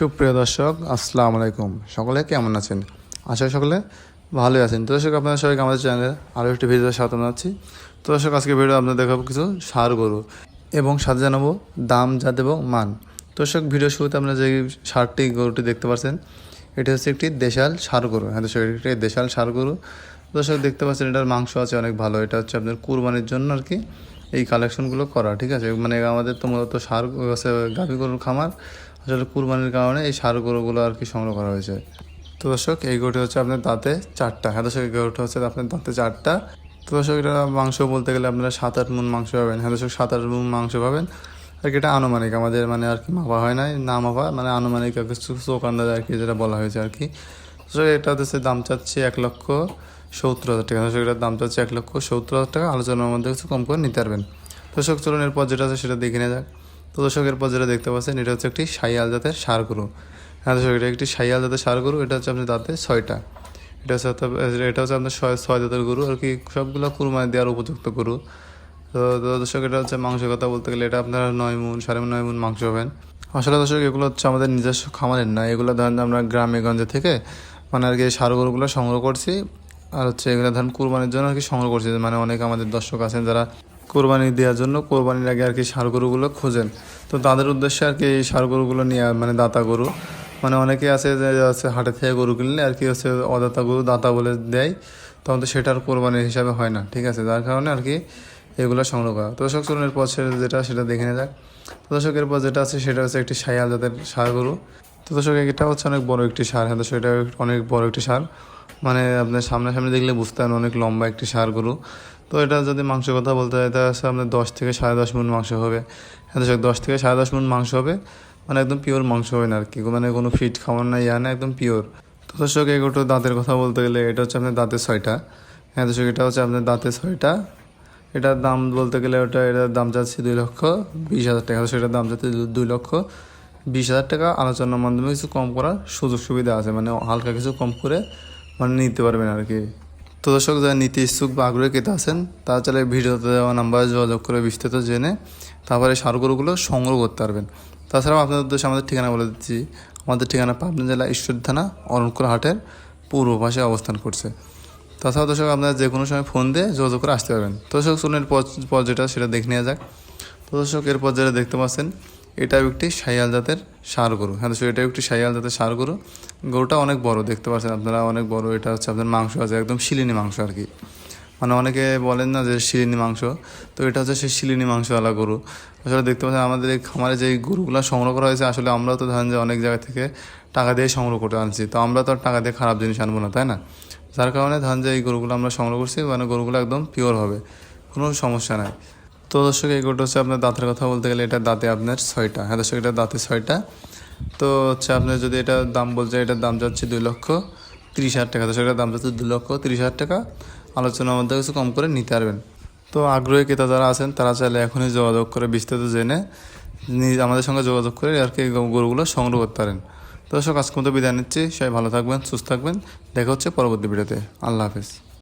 সুপ্রিয় দর্শক, আসসালামু আলাইকুম। সকলে কেমন আছেন? আশা সকলে ভালোই আছেন। তো দর্শক আপনাদের সবাইকে আমাদের চ্যানেলে আরও একটি ভিডিও স্বাগত জানাচ্ছি। তো দর্শক আজকে ভিডিও আপনাদের দেখাবো কিছু সার গরু এবং সাথে জানাব দাম, জাত এবং মান। দর্শক ভিডিও শুরুতে আপনারা যে সারটি, গরুটি দেখতে পাচ্ছেন, এটি হচ্ছে একটি দেশাল সার গরু। হ্যাঁ দর্শক একটি দেশাল সার গরু। দর্শক, দেখতে পাচ্ছেন এটার মাংস আছে অনেক ভালো। এটা হচ্ছে আপনার কুরবানির জন্য আর কি। এই কালেকশনগুলো করা, ঠিক আছে? মানে আমাদের তো মূলত সার গাভী গরুর খামার, আসলে কুরবানির কারণে এই সার গরুগুলো আর কি সংগ্রহ করা হয়েছে। তো দর্শক, এই গরুটি হচ্ছে আপনার দাঁতে চারটা। হ্যাঁ দর্শক, এই গরুটা হচ্ছে আপনার দাঁতে চারটা। তো দর্শক, এটা মাংস বলতে গেলে আপনারা সাত আট মন মাংস পাবেন। হ্যাঁ দর্শক, সাত আট মন মাংস পাবেন। আর কি, এটা আনুমানিক। আমাদের মানে আর কি মাপা হয় নাই, না মাপা মানে আনুমানিক আর কিছু চোখ আন্দাজ আর কি যেটা বলা হয়েছে আর কি। এটা হচ্ছে দাম চাচ্ছে এক লক্ষ সত্তর হাজার টাকা। এটার দাম চাচ্ছে এক লক্ষ সত্তর হাজার টাকা। আলোচনার মধ্যে কিছু কম করে নিতে পারবেন। দর্শক, চলুন এরপর যেটা আছে সেটা দেখে নেওয়া যাক। তো দর্শক, এরপর যেটা দেখতে পাচ্ছেন, এটা হচ্ছে একটি সাইয়াল জাতের সার গরু। হ্যাঁ দর্শক, এটা একটি সাইয়াল জাতের সার গরু। এটা হচ্ছে আপনার দাঁতে ছয়টা। এটা হচ্ছে এটা হচ্ছে আপনার ছয় ছয় জাতের গরু। আর কি সবগুলো কুরবানি দেওয়ার উপযুক্ত গরু। তো দর্শক, এটা হচ্ছে মাংসের কথা বলতে গেলে এটা আপনারা নয় মুন, সাড়ে নয় মুন মাংস পাবেন। আসলে দর্শক, এগুলো হচ্ছে আমাদের নিজস্ব খামারের না। এগুলো ধরেন আমরা গ্রামে, গঞ্জে থেকে মানে আর কি সার গরুগুলো সংগ্রহ করছি। আর হচ্ছে এগুলো ধরেন কুরবানির জন্য আর কি সংগ্রহ করছি। মানে অনেক আমাদের দর্শক আছেন যারা কোরবানি দেওয়ার জন্য কোরবানির আগে আর কি সার গরুগুলো খোঁজেন। তো তাদের উদ্দেশ্যে আর কি এই সার গরুগুলো নিয়ে মানে দাতা গরু। মানে অনেকে আছে যে হচ্ছে হাটে থেকে গরু কিনলে আর কি হচ্ছে অদাতা গরু দাতা বলে দেয়। তখন তো সেটার কোরবানির হিসাবে হয় না, ঠিক আছে? যার কারণে আর কি এগুলো সংগ্রহ করা। তো দর্শক, চলুন এরপর যেটা, সেটা দেখে নেওয়া যাক। তো দর্শক, এরপর যেটা আছে সেটা হচ্ছে একটি সাইয়াল জাতের সার গরু। তো দর্শক, এটা হচ্ছে অনেক বড় একটি সার। হ্যাঁ দর্শক, এটা অনেক বড় একটি সার। মানে আপনার সামনাসামনি দেখলে বুঝতে পারেন অনেক লম্বা একটি সার গরু। তো এটা যদি মাংসের কথা বলতে হয়, এটা হচ্ছে আপনার দশ থেকে সাড়ে দশ মন মাংস হবে। হ্যাঁ দর্শক, দশ থেকে সাড়ে দশ মন মাংস হবে। মানে একদম পিওর মাংস হবে না আর কি মানে কোনো ফিট খাওয়ার না ইয়া না একদম পিওর তো দর্শক এগুলো দাঁতের কথা বলতে গেলে এটা হচ্ছে আপনার দাঁতের ছয়টা। হ্যাঁ দর্শক, এটা হচ্ছে আপনার দাঁতের ছয়টা। এটার দাম বলতে গেলে ওটা, এটার দাম যাচ্ছে দুই লক্ষ বিশ হাজার টাকা। সেটার দাম যাচ্ছে দুই লক্ষ বিশ হাজার টাকা আলোচনার মাধ্যমে কিছু কম করার সুযোগ সুবিধা আছে মানে হালকা কিছু কম করে মানে নিতে পারবেন আর কি তো দর্শক, যারা নিতে ইচ্ছুক বা আগ্রহী কেতা আছেন, তারা চাইলে ভিডিওতে দেওয়া নাম্বারে যোগাযোগ করে বিস্তারিত জেনে তারপরে সারগরুগুলো সংগ্রহ করতে পারবেন। তাছাড়াও আপনাদের উদ্দেশ্যে আমাদের ঠিকানা বলে দিচ্ছি। আমাদের ঠিকানা পাবনা জেলা ঈশ্বর থানা, অরণকুল হাটের পূর্ব পাশে অবস্থান করছে। তাছাড়া দর্শক, আপনারা যে কোনো সময় ফোন দিয়ে যোগাযোগ করে আসতে পারবেন। তো দর্শক, শুনুন পর যেটা, সেটা দেখে নেওয়া যাক। তো দর্শক, এরপর যেটা দেখতে পাচ্ছেন এটাও একটি সাইয়াল জাতের সার গরু। হ্যাঁ দর্শক এটাও একটি সাইয়াল জাতের সার গরু। গরুটা অনেক বড়, দেখতে পাচ্ছেন আপনারা, অনেক বড়। এটা হচ্ছে আপনার মাংস আছে, একদম শিলিনি মাংস আর কি। মানে অনেকে বলেন না যে শিলিনি মাংস, তো এটা হচ্ছে সেই শিলিনি মাংসওয়ালা গরু। আসলে দেখতে পাচ্ছেন, আমাদের এই খামারে যে গরুগুলো সংগ্রহ করা হয়েছে, আসলে আমরাও তো ধরেন যে অনেক জায়গা থেকে টাকা দিয়ে সংগ্রহ করে আনছি। তো আমরা তো আর টাকা দিয়ে খারাপ জিনিস আনব না, তাই না? যার কারণে ধান যে এই গরুগুলো আমরা সংগ্রহ করছি মানে গরুগুলো একদম পিওর হবে, কোনো সমস্যা নাই। তো দর্শক, এই গরুটা হচ্ছে আপনার দাঁতের কথা বলতে গেলে এটা দাঁতে আপনার ছয়টা। হ্যাঁ দর্শক, এটা দাঁতে ছয়টা। তো হচ্ছে আপনার যদি এটার দাম বলছে, এটার দাম যাচ্ছে দুই লক্ষ তিরিশ হাজার টাকা। দর্শক, এটার দাম যাচ্ছে দুই লক্ষ তিরিশ হাজার টাকা। আলোচনার মধ্যে কিছু কম করে নিতে পারবেন। তো আগ্রহী ক্রেতা যারা আছেন, তারা চাইলে এখনই যোগাযোগ করে বিস্তারিত জেনে আমাদের সঙ্গে যোগাযোগ করে আর কি গরুগুলো সংগ্রহ করতে পারেন। দর্শক আজকে মতো বিদায় নিচ্ছি। সবাই ভালো থাকবেন, সুস্থ থাকবেন। দেখা হচ্ছে পরবর্তী ভিডিওতে। আল্লাহ হাফেজ।